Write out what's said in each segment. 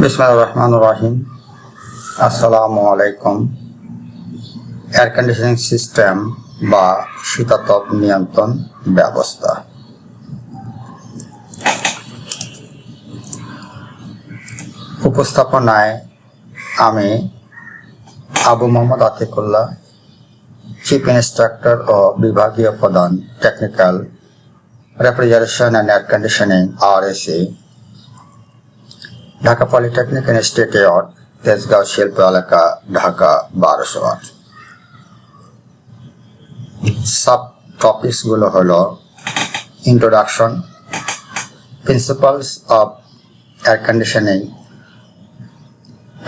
বিসমুল্লাহ রহমান রাহিম। আসসালামু আলাইকুম এয়ার কন্ডিশনিং সিস্টেম বা শীতাতপ নিয়ন্ত্রণ ব্যবস্থা। উপস্থাপনায় আমি আবু মোহাম্মদ আতিকুল্লাহ চিফ ইনস্ট্রাক্টর ও বিভাগীয় প্রধান technical refrigeration and air conditioning R Dhaka polytechnic institute Tejgaon শিল্প এলাকা, ঢাকা বারোশো আট। সাব টপিকসগুলো হলো introduction principles of air conditioning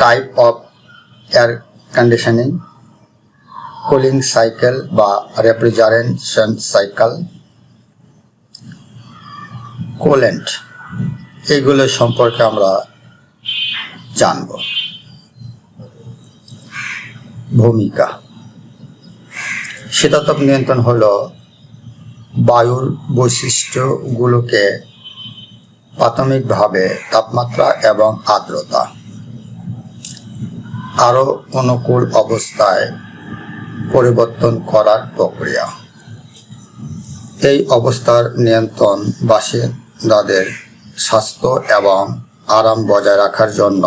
type of air conditioning cooling cycle বা রেফ্রিজারেশন সাইকেল কোলেন্ট এগুলো সম্পর্কে আমরা জানব। ভূমিকা। শীতাতপ নিয়ন্ত্রণ হলো বায়ুর বৈশিষ্ট্যগুলোকে প্রাথমিকভাবে তাপমাত্রা এবং আর্দ্রতা। আরও অনুকূল অবস্থায় পরিবর্তন করার প্রক্রিয়া। এই অবস্থার নিয়ন্ত্রণ বাসিন্দাদের স্বাস্থ্য এবং আরাম বজায় রাখার জন্য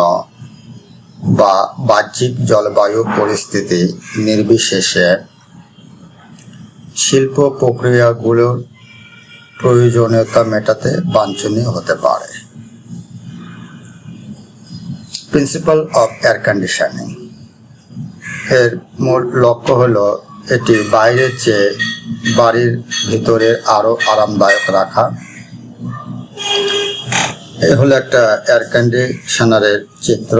বা বাহ্যিক জলবায়ু পরিস্থিতি নির্বিশেষে শিল্প প্রক্রিয়াগুলোর প্রয়োজনীয়তা মেটাতে বাঞ্ছনীয় হতে পারে। প্রিন্সিপাল অফ এয়ার কন্ডিশনিং এর মূল লক্ষ্য হলো এটি বাইরের চেয়ে বাড়ির ভিতরে আরও আরামদায়ক রাখা। এই হলো একটা এয়ার কন্ডিশনারের চিত্র।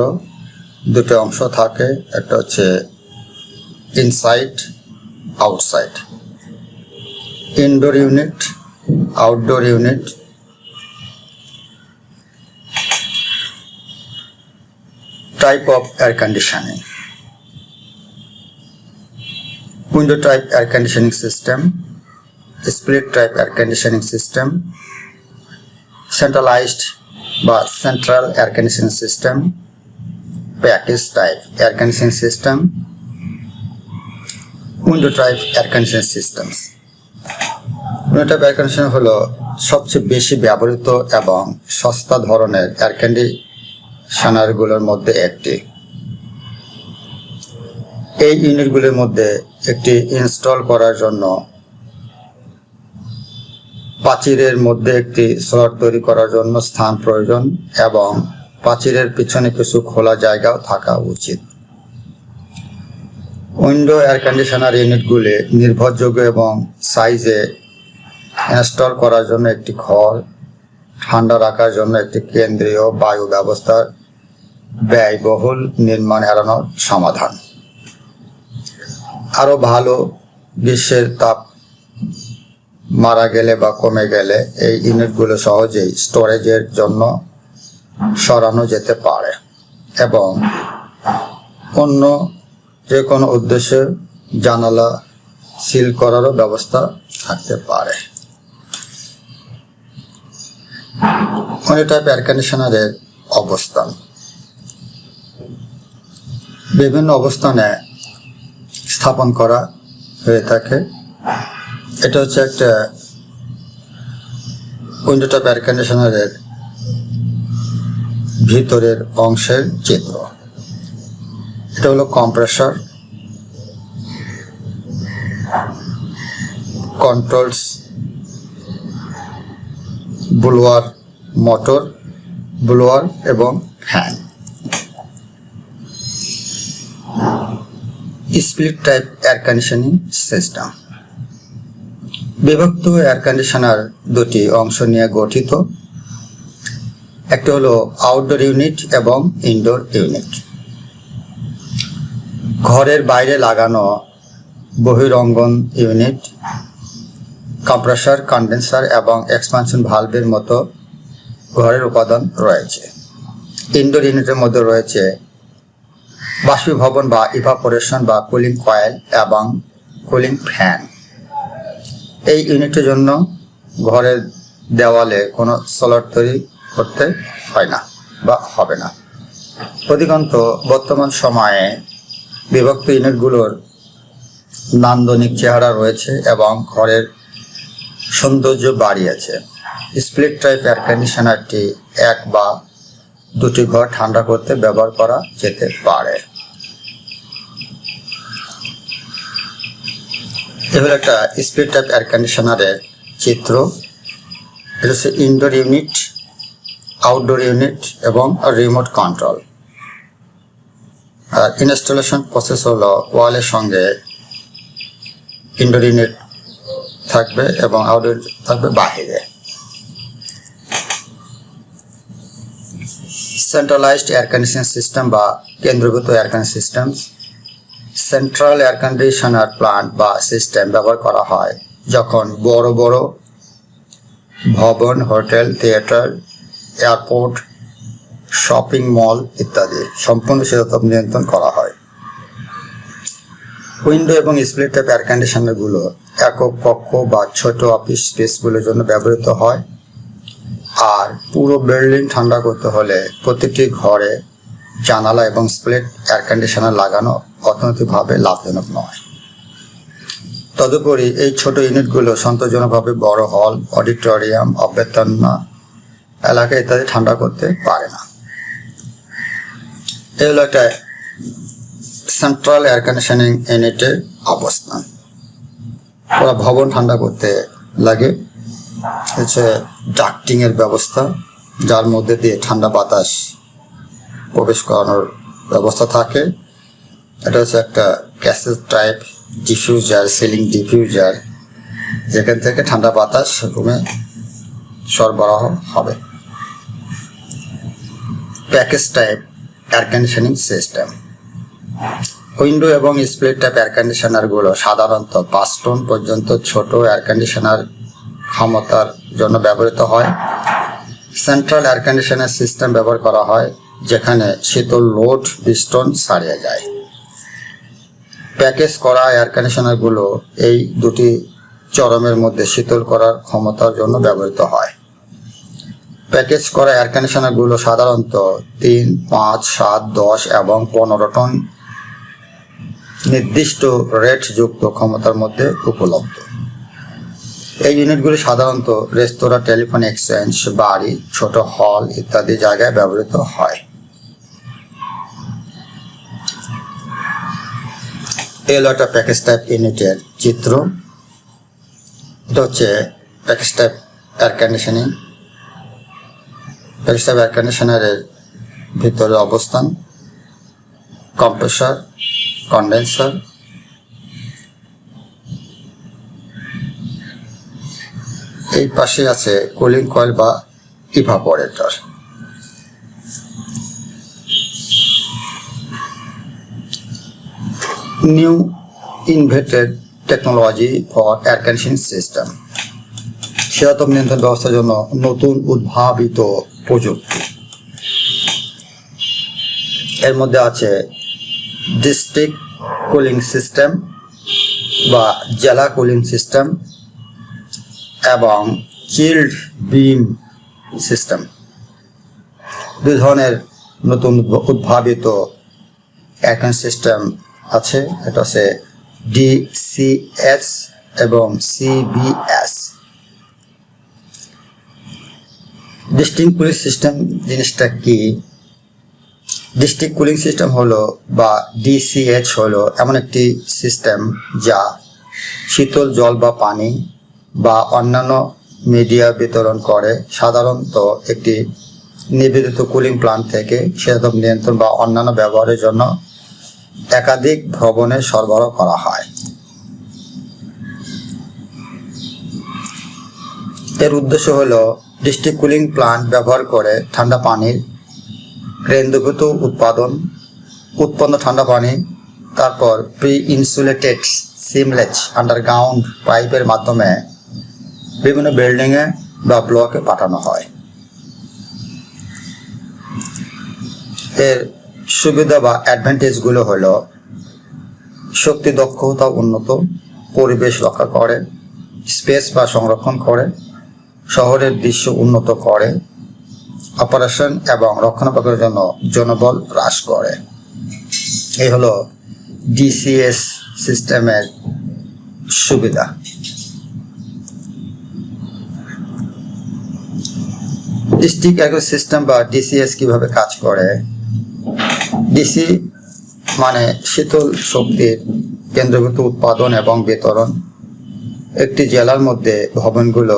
দুটো অংশ থাকে, একটা হচ্ছে inside outside indoor unit outdoor unit type of air conditioning window type air conditioning system split type air conditioning system centralised বা central air condition system package type air condition system window type air condition system window type air condition হলো সবচেয়ে বেশি ব্যবহৃত এবং সস্তা ধরনের air কন্ডিশনারগুলোর মধ্যে একটি। এই ইউনিটগুলির মধ্যে একটি ইনস্টল করার জন্য প্রাচীরের মধ্যে একটি স্লট তৈরি করার জন্য স্থান প্রয়োজন এবং প্রাচীরের পিছনে কিছু খোলা জায়গাও থাকা উচিত। উইন্ডো এয়ার কন্ডিশনার ইউনিটগুলি নির্ভরযোগ্য এবং সাইজে ইনস্টল করার জন্য একটি ঘর ঠান্ডা রাখার জন্য একটি কেন্দ্রীয় বায়ু ব্যবস্থার ব্যয়বহুল নির্মাণ এড়ানোর সমাধান। আরও ভালো গ্রীষ্মের তাপ মারা গেলে বা কমে গেলে এই ইউনিটগুলো সহজেই স্টোরেজের জন্য সরানো যেতে পারে এবং অন্য যে কোনো উদ্দেশ্যে জানালা সিল করারও ব্যবস্থা থাকতে পারে। টাইপ এয়ার কন্ডিশনারের অবস্থান। বিভিন্ন অবস্থানে স্থাপন করা হয়ে থাকে। এটা হচ্ছে একটা উইন্ডো টপ এয়ার কন্ডিশনারের ভিতরের অংশের চিত্র। এটা হলো compressor controls blower motor blower এবং fan split type air conditioning system বিভক্ত এয়ার কন্ডিশনার দুটি অংশ নিয়ে গঠিত। একটি হলো আউটডোর ইউনিট এবং ইনডোর ইউনিট ঘরের বাইরে লাগানো বহিরঙ্গন ইউনিট কম্প্রেসার কন্ডেন্সার এবং এক্সপানশন ভালভের মতো ঘরের উপাদান রয়েছে। ইনডোর ইউনিটের মধ্যে রয়েছে বাষ্পীভবন বা ইভাপোরেশন বা কুলিং কয়েল এবং কুলিং ফ্যান এই ইউনিটের জন্য ঘরের দেওয়ালে কোনো সোলার তৈরি করতে হয় না বা হবে না। অধিকান্ত বর্তমান সময়ে বিভক্ত ইউনিটগুলোর নান্দনিক চেহারা রয়েছে এবং ঘরের সৌন্দর্য বাড়িয়েছে। স্প্লিট টাইপ এয়ার কন্ডিশনারটি এক বা দুটি ঘর ঠান্ডা করতে ব্যবহার করা যেতে পারে। এবার একটা স্প্লিট টাইপ এয়ার কন্ডিশনারের চিত্র। এটা হচ্ছে ইনডোর ইউনিট আউটডোর ইউনিট এবং রিমোট কন্ট্রোল আর ইনস্টলেশন প্রসেস হলো ওয়ালের সঙ্গে ইনডোর ইউনিট থাকবে এবং আউটডোর থাকবে বাহিরে। সেন্ট্রালাইজড এয়ার কন্ডিশন সিস্টেম বা কেন্দ্রীভূত air condition system central air conditioner plant বা সিস্টেম ব্যবহার করা হয়। যখন বড় বড় ভবন, hotel, theatre, airport, shopping mall ইত্যাদি সম্পূর্ণ শীতাতপ নিয়ন্ত্রণ করা হয়। উইন্ডো এবং স্প্লিট টাইপ এয়ার কন্ডিশনারগুলো একক কক্ষ বা ছোট অফিস স্পেসগুলোর জন্য ব্যবহৃত হয়। আর পুরো বিল্ডিং ঠান্ডা করতে হলে প্রতিটি ঘরে জানালা এবং স্প্লিট এয়ার কন্ডিশনার লাগানো অর্থনৈতিকভাবে লাভজনক নয়। তদুপরি এই ছোট ইউনিটগুলো সন্তোষজনকভাবে বড় হল, অডিটোরিয়াম, অভ্যর্থনা, এলাকা ইত্যাদি ঠান্ডা করতে পারে না। এই হলো একটা সেন্ট্রাল এয়ার কন্ডিশনিং ইউনিটের অবস্থান ওরা ভবন ঠান্ডা করতে লাগে। হচ্ছে ডাক্টিং এর ব্যবস্থা, যার মধ্যে দিয়ে ঠান্ডা বাতাস প্রবেশ করানোর ব্যবস্থা থাকে। এটা হচ্ছে একটা cassette type diffuser, ceiling diffuser, যেখান থেকে ঠান্ডা বাতাস রুমে সরবরাহ হবে। Package type air conditioning system window এবং স্প্লিট টাইপ এয়ার কন্ডিশনারগুলো সাধারণত পাঁচ টন পর্যন্ত ছোট এয়ার কন্ডিশনার ক্ষমতার জন্য ব্যবহৃত হয়। সেন্ট্রাল এয়ার কন্ডিশনার সিস্টেম ব্যবহার করা হয়, যেখানে শীতল লোড পিস্টন ছাড়িয়ে যায়। প্যাকেজ করা এয়ার কন্ডিশনারগুলো এই দুটি চরমের মধ্যে শীতল করার ক্ষমতার জন্য ব্যবহৃত হয়। প্যাকেজ করা এয়ার কন্ডিশনারগুলো সাধারণত তিন, পাঁচ, সাত, দশ এবং পনেরো টন নির্দিষ্ট রেট যুক্ত ক্ষমতার মধ্যে উপলব্ধ। এই ইউনিটগুলি সাধারণত রেস্তোরাঁ, টেলিফোন এক্সচেঞ্জ, বাড়ি, ছোট হল ইত্যাদি জায়গায় ব্যবহৃত হয়। এলো একটা প্যাকেজ টাইপ ইউনিটের চিত্র। এটা হচ্ছে package type air conditioning package type air কন্ডিশনারের ভিতরে অবস্থান। কম্প্রেসর কন্ডেন্সার এই পাশে আছে কুলিং কয়েল বা evaporator new invented technology for air conditioning system শীতাতপ নিয়ন্ত্রণ ব্যবস্থার জন্য নতুন উদ্ভাবিত প্রযুক্তি। এর মধ্যে আছে ডিস্ট্রিক্ট কুলিং সিস্টেম বা জেলা কুলিং সিস্টেম এবং চিল্ড বিম সিস্টেম দুই ধরনের নতুন উদ্ভাবিত এয়ার সিস্টেম আছে, এটা হচ্ছে ডিসিএস এবং সিবিএস ডিস্ট্রিক্ট কুলিং সিস্টেম জিনিসটা কি? ডিস্ট্রিক্ট কুলিং সিস্টেম হলো বা ডিসিএইচ হলো এমন একটি সিস্টেম যা শীতল জল বা পানি বা অন্যান্য মিডিয়া বিতরণ করে। সাধারণত একটি নিবেদিত কুলিং প্লান্ট থেকে শীতাতপ নিয়ন্ত্রণ বা অন্যান্য ব্যবহারের জন্য একাধিক ভবনে সরবরাহ করা হয়। এর উদ্দেশ্য হলো ডিস্ট্রিক্ট কুলিং প্লান্ট ব্যবহার করে ঠান্ডা পানির কেন্দ্রীভূত উৎপাদন, উৎপন্ন ঠান্ডা পানি, তারপর প্রি ইনসুলেটেড সিমলেজ আন্ডারগ্রাউন্ড পাইপের মাধ্যমে বিভিন্ন বিল্ডিংয়ে বা ব্লকে পাঠানো হয়। এর সুবিধা বা অ্যাডভান্টেজগুলো হলো শক্তি, দক্ষতা, উন্নত পরিবেশ রক্ষা করে স্পেস বা সংরক্ষণ করে, শহরের দৃশ্য উন্নত করে অপারেশন এবং রক্ষণাবেক্ষণের জন্য জনবল হ্রাস করে। এই হলো ডিসিএস সিস্টেমের সুবিধা। ডিস্ট্রিক্ট অ্যাগ্রো সিস্টেম বা ডিসিএস কীভাবে কাজ করে? ডিসি মানে শীতল শক্তির কেন্দ্রভূত উৎপাদন এবং বিতরণ। একটি জেলার মধ্যে ভবনগুলো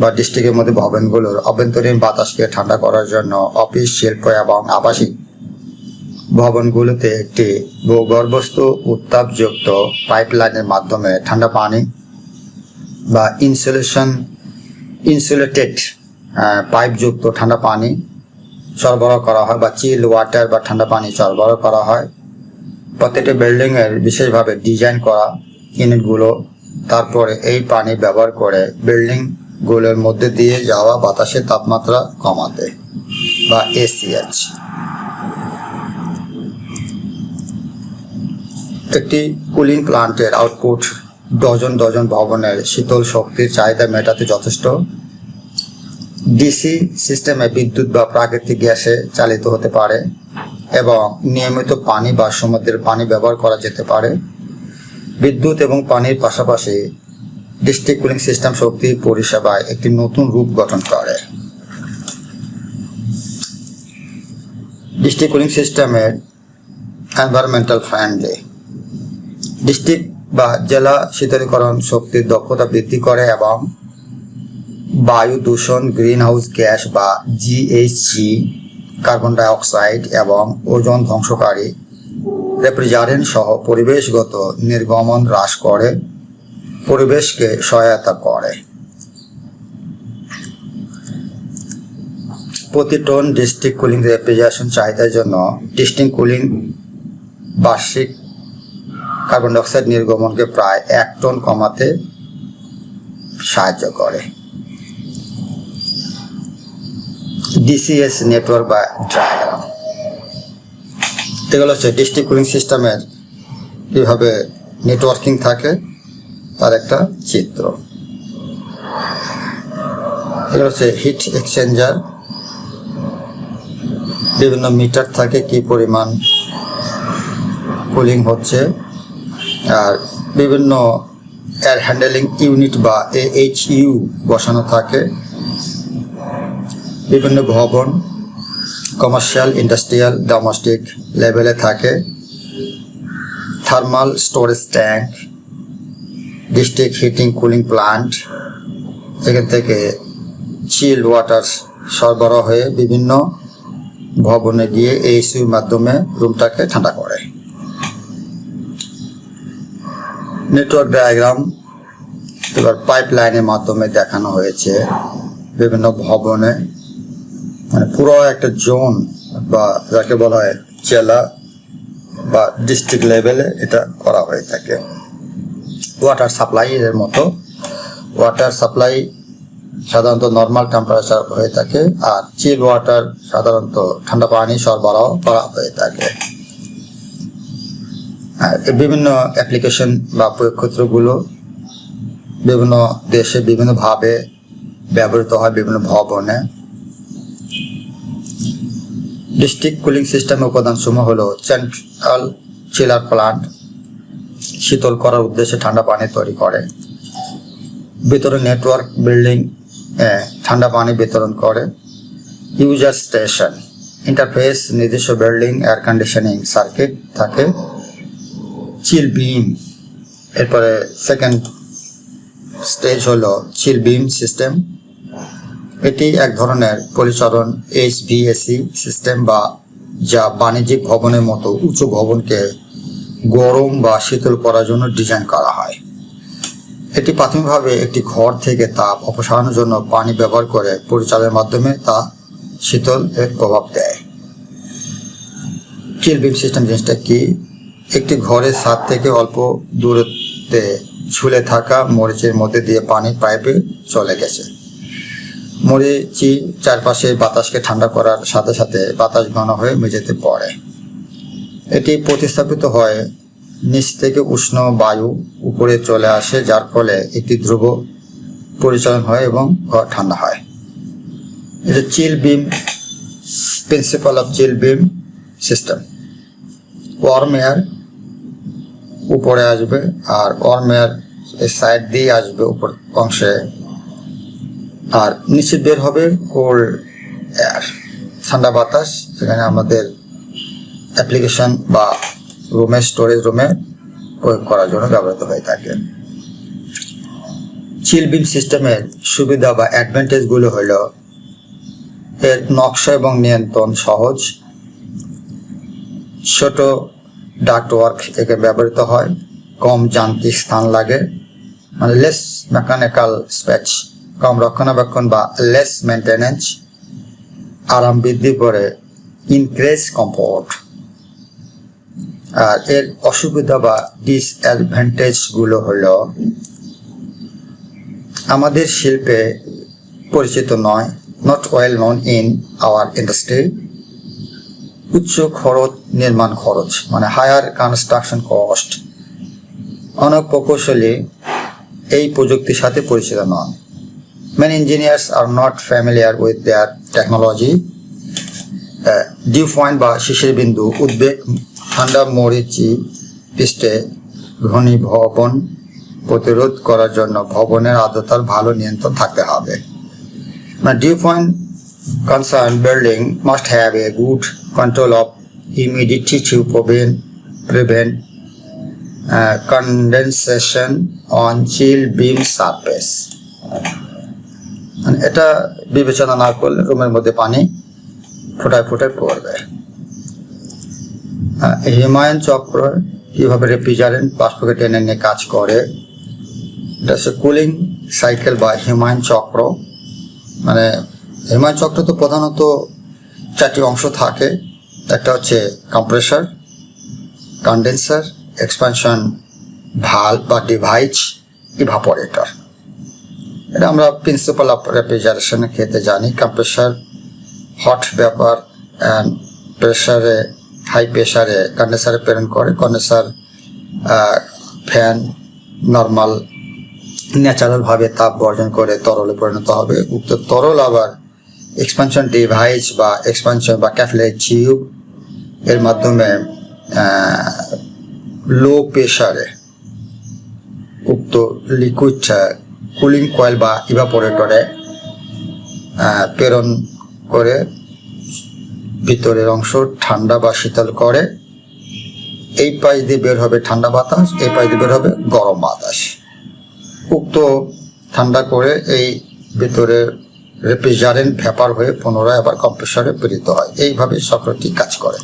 বা ডিস্ট্রিক্টের মধ্যে ভবনগুলোর অভ্যন্তরীণ বাতাসকে ঠান্ডা করার জন্য অফিস, শিল্প এবং আবাসিক ভবনগুলোতে একটি ভূগর্ভস্থ, উত্তাপযুক্ত পাইপলাইনের মাধ্যমে ঠান্ডা পানি বা ইনসুলেশন, ইনসুলেটেড পাইপযুক্ত ঠান্ডা পানি সরবরাহ করা হয় বা চিল, ওয়াটার বা ঠান্ডা পানি সরবরাহ করা হয়। প্রত্যেকটি বিল্ডিংয়ের বিশেষভাবে ডিজাইন করা ইউনিটগুলো, তারপরে এই পানি ব্যবহার করে বিল্ডিংগুলোর মধ্যে দিয়ে যাওয়া বাতাসের তাপমাত্রা কমাতে বা এসিএচ একটি কুলিং প্লান্টের আউটপুট ডজন ডজন ভবনের শীতল শক্তির চাহিদা মেটাতে যথেষ্ট। ডিসি সিস্টেমে বিদ্যুৎ বা প্রাকৃতিক গ্যাসে চালিত হতে পারে এবং নিয়মিত পানি বা সমুদ্রের পানি ব্যবহার করা যেতে পারে। বিদ্যুৎ এবং পানির পাশাপাশি ডিস্ট্রিক্ট কুলিং সিস্টেম শক্তি পরিষেবায় একটি নতুন রূপ গঠন করে। ডিস্ট্রিক্ট কুলিং সিস্টেমের এনভায়রনমেন্টাল ফ্রেন্ডলি ডিস্ট্রিক্ট বা জেলা শীতলীকরণ শক্তির দক্ষতা বৃদ্ধি করে এবং বায়ু দূষণ গ্রিন হাউস গ্যাস বা জিএইচজি কার্বন ডাইঅক্সাইড এবং ওজন ধ্বংসকারী রেফ্রিজারেন্ট সহ পরিবেশগত নির্গমন হ্রাস করে, পরিবেশকে সহায়তা করে। প্রতি টন ডিস্ট্রিক্ট কুলিং রেফ্রিজারেশন চাহিদার জন্য ডিস্ট্রিক্ট কুলিং বার্ষিক কার্বন ডাইঅক্সাইড নির্গমনকে প্রায় এক টন কমাতে সাহায্য করে। ডিসিএস নেটওয়ার্ক বা ডায়াগ্রাম এগুলো হচ্ছে ডিস্ট্রিক্ট কুলিং সিস্টেমের কীভাবে নেটওয়ার্কিং থাকে তার একটা চিত্র। এগুলো হচ্ছে হিট এক্সচেঞ্জার বিভিন্ন মিটার থাকে কি পরিমাণ কুলিং হচ্ছে। আর বিভিন্ন এয়ার হ্যান্ডেলিং ইউনিট বা এইচ ইউ বসানো থাকে। বিভিন্ন ভবন কমার্শিয়াল ইন্ডাস্ট্রিয়াল ডোমেস্টিক লেভেলে থাকে। Thermal storage tank district heating cooling plant সেখান থেকে চিল্ড ওয়াটার সরবরাহ হয়ে বিভিন্ন ভবনে গিয়ে এসির মাধ্যমে রুমটাকে ঠান্ডা করে। নেটওয়ার্ক ডায়াগ্রাম এবার পাইপ লাইনের মাধ্যমে দেখানো হয়েছে বিভিন্ন ভবনে। মানে পুরো একটা জোন বা যাকে বলা হয় জেলা বা ডিস্ট্রিক্ট লেভেলে এটা করা হয়ে থাকে। ওয়াটার সাপ্লাই এর মতো। ওয়াটার সাপ্লাই সাধারণত নর্মাল টেম্পারেচার হয়ে থাকে আর চিল ওয়াটার সাধারণত ঠান্ডা পানি সরবরাহ করা হয়ে থাকে। বিভিন্ন অ্যাপ্লিকেশন বা প্রয়োগক্ষেত্রগুলো বিভিন্ন দেশে বিভিন্নভাবে ব্যবহৃত হয়, বিভিন্ন ভবনে। ডিস্ট্রিক্ট কুলিং সিস্টেমের উপাদানসমূহ হলো সেন্ট্রাল চিলার প্লান্ট শীতল করার উদ্দেশ্যে ঠান্ডা পানি তৈরি করে। ভিতরে নেটওয়ার্ক বিল্ডিং ঠান্ডা পানি বিতরণ করে। ইউজার স্টেশন ইন্টারফেস নিজস্ব বিল্ডিং এয়ার কন্ডিশনিং সার্কিট থাকে। চিল বিম এরপরে সেকেন্ড স্টেজ হলো চিল বিম সিস্টেম এটি এক ধরনের পরিচালন এইচভিএসি সিস্টেম বা যা বাণিজ্যিক ভবনের মতো উঁচু ভবনকে গরম বা শীতল করার জন্য ডিজাইন করা হয়। এটি প্রাথমিকভাবে একটি ঘর থেকে তাপ অপসারণের জন্য পানি ব্যবহার করে পরিচালনের মাধ্যমে তা শীতল এর প্রভাব দেয়। চিল বিম সিস্টেম জিনিসটা কি? একটি ঘরের ছাদ থেকে অল্প দূরত্বে ঝুলে থাকা মরিচের মধ্যে দিয়ে পানি পাইপে চলে গেছে। মরিচি চারপাশে বাতাসকে ঠান্ডা করার সাথে সাথে বাতাস ঘন হয়ে মেঝেতে পড়ে। এটি প্রতিস্থাপিত হয় নিচ থেকে উষ্ণ বায়ু উপরে চলে আসে, যার ফলে একটি ধ্রুব পরিচালন হয় এবং ঘর ঠান্ডা হয়। এটা chill beam principle of chill beam system warm air উপরে আসবে আর ওয়ার্ম এয়ার সাইড দিয়ে আসবে উপর অংশে। আর নিচে বের হবে কোল্ড এয়ার ঠান্ডা বাতাস সেখানে আমাদের অ্যাপ্লিকেশন বা রুমে স্টোরেজ রুমে প্রয়োগ করার জন্য ব্যবহৃত হয়ে থাকে। চিল বিম সিস্টেমের সুবিধা বা অ্যাডভান্টেজগুলো হলো এর নকশা এবং নিয়ন্ত্রণ সহজ। ছোট ডাক্টওয়ার্ক একে ব্যবহৃত হয়, কম যান্ত্রিক স্থান লাগে মানে লেস মেকানিক্যাল স্পেচ কম রক্ষণাবেক্ষণ বা লেস মেনটেনেন্স আরাম বৃদ্ধি করে ইনক্রেজ কমফোর্ট আর এর অসুবিধা বা ডিসঅ্যাডভান্টেজগুলো হলো, আমাদের শিল্পে পরিচিত নয় not well known in our industry উচ্চ খরচ, নির্মাণ খরচ মানে হায়ার কনস্ট্রাকশন কস্ট অনেক প্রকৌশলী এই প্রযুক্তির সাথে পরিচিত নন Many engineers are not familiar with their technology. Dew point বা শিশির বিন্দু উদ্বেগ ঠান্ডা মরিচি পৃষ্ঠে ঘনীভবন প্রতিরোধ করার জন্য ভবনের আর্দ্রতার ভালো নিয়ন্ত্রণ থাকতে হবে মানে dew point concern building must have a good control of humidity to prevent prevent uh, condensation on chill beam surface মানে এটা বিবেচনা না করলে রুমের মধ্যে পানি ফোটায় ফোটায় পড়বে আহ, হিমায়ন চক্র কীভাবে রেফ্রিজারেন্ট বাষ্পকে টেনে নিয়ে কাজ করে এটা হচ্ছে কুলিং সাইকেল বা হিমায়ন চক্র। মানে হিমায়ন চক্র তো প্রধানত চারটি অংশ থাকে। একটা হচ্ছে কম্প্রেসার কন্ডেন্সার এক্সপানশন ভালো বা ডিভাইস ইভাপোরেটর এটা আমরা প্রিন্সিপাল অফ রেফ্রিজারেশনের ক্ষেত্রে জানি। কম্প্রেসার হট ব্যাপার অ্যান্ড প্রেসারে হাই প্রেশারে কন্ডেন্সারে প্রেরণ করে। কন্ডেন্সার ফ্যান নর্মাল ন্যাচারালভাবে তাপ বর্জন করে, তরলে পরিণত হবে। উক্ত তরল আবার এক্সপানশন ডিভাইস বা এক্সপানশন বা ক্যাফিলারি টিউব এর মাধ্যমে লো প্রেশারে উক্ত লিকুইডটা কুলিং কয়েল বা ইভাপোরেটরে প্রেরণ করে ভিতরের অংশ ঠান্ডা বা শীতল করে। এই পাশ দিয়ে বের হবে ঠান্ডা বাতাস, এই পাশ দিয়ে বের হবে গরম বাতাস। উক্ত ঠান্ডা করে এই ভিতরে রেফ্রিজারেন্ট ভ্যাপার হয়ে পুনরায় আবার কম্প্রেসারে প্রেরিত হয়। এইভাবে চক্রটি কাজ করে।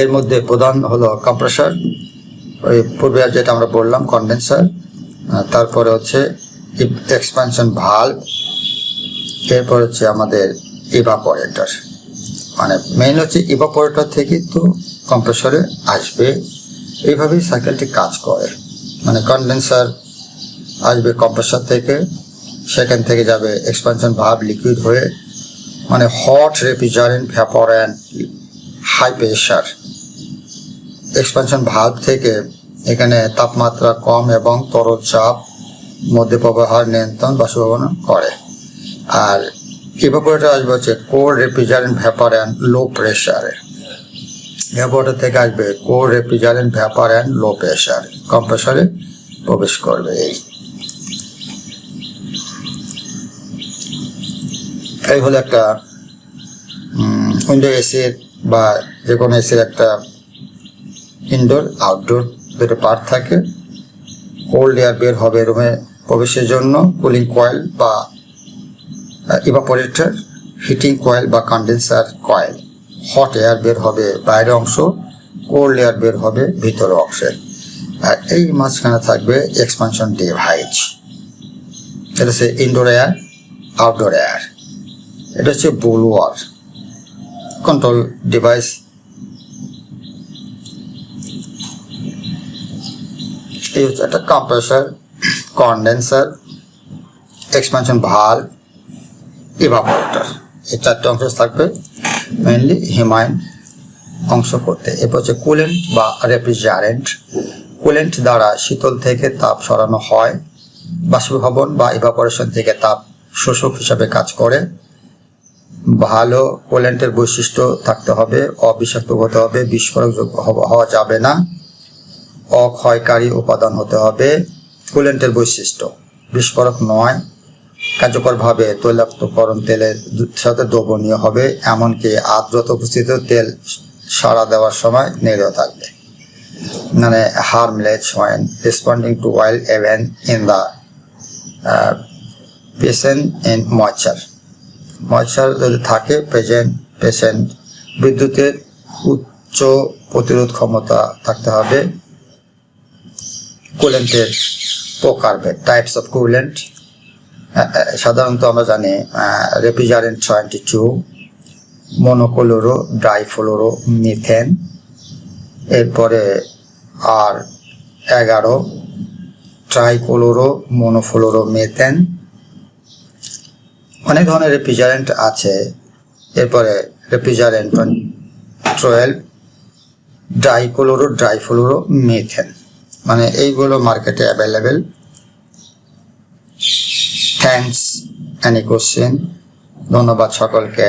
এর মধ্যে প্রধান হলো কম্প্রেসার ওই পূর্বে যেটা আমরা বললাম কন্ডেন্সার তারপরে হচ্ছে এক্সপানশন ভালো এরপর হচ্ছে আমাদের ইভাপোরেটর মানে মেইন হচ্ছে ইভাপোরেটর থেকে তো কম্প্রেসরে আসবে। এইভাবেই সাইকেলটি কাজ করে। মানে কন্ডেন্সার আসবে কম্প্রেসর থেকে, সেখান থেকে যাবে এক্সপানশন ভাব লিকুইড হয়ে মানে hot refrigerant and high pressure expansion valve থেকে এখানে তাপমাত্রা কম এবং তরল চাপ মধ্যে প্রবাহ নিয়ন্ত্রণ বাষ্পীভবন করে। আর ইভাপোরেটর আসবে হচ্ছে cool refrigerant vapour and low প্রেশারে ইভাপোরেটর থেকে আসবে core refrigerant vapour and low pressure কম্প্রেসারে প্রবেশ করবে এই। এই হলো একটা উইন্ডো এসির বা যে কোনো এসির একটা ইনডোর আউটডোর দুটো পার্ট থাকে। কোল্ড এয়ার বের হবে রুমে প্রবেশের জন্য। কুলিং কয়েল বা ইভাপোরেটর হিটিং কয়েল বা কন্ডেন্সার কয়েল হট এয়ার বের হবে বাইরের অংশ। কোল্ড এয়ার বের হবে ভিতর অংশে আর এই মাঝখানে থাকবে এক্সপানশন ডিভাইস এটা হচ্ছে ইনডোর এয়ার আউটডোর এয়ার এটা হচ্ছে বোলোয়ার কন্ট্রোল ডিভাইস এই হচ্ছে একটা compressor condenser expansion valve evaporator এই চারটে অংশ থাকবে। মেইনলি হিমায়ন অংশ করতে। এরপর হচ্ছে কুলেন্ট বা রেফ্রিজারেন্ট কুলেন্ট দ্বারা শীতল থেকে তাপ সরানো হয়, বাষ্পীভবন বা ইভাপোরেশন থেকে তাপ শোষক হিসাবে কাজ করে। ভালো কোলেন্টের বৈশিষ্ট্য থাকতে হবে, অবিষাক্ত হতে হবে বিস্ফোরক হওয়া যাবে না। অক্ষয়কারী উপাদান হতে হবে কুলেন্টের বৈশিষ্ট্য। বিস্ফোরক নয়। কার্যকরভাবে তৈলাক্তকরণ তেলের সাথে দ্রবণীয় হবে, এমনকি আর্দ্রতা উপস্থিত তেল সারা দেওয়ার সময় নেড়েও থাকবে। মানে harmless when responding to oil even in the present in moisture moisture যদি থাকে প্রেজেন্ট পেশেন্ট বিদ্যুতের উচ্চ প্রতিরোধ ক্ষমতা থাকতে হবে। কুলেন্টের প্রকারভেদ টাইপস অফ কুলেন্ট সাধারণত আমরা জানি refrigerant twenty two monochloro difluoro methane এরপরে আর এগারো ট্রাইকোলোরো মনোফ্লোরো মেথেন অনেক ধরনের রেফ্রিজারেন্ট আছে। এরপরে refrigerant twelve dichlorodifluoromethane মানে এইগুলো মার্কেটে অ্যাভেলেবেল থ্যাংকস এনি কোশ্চেন ধন্যবাদ সকলকে।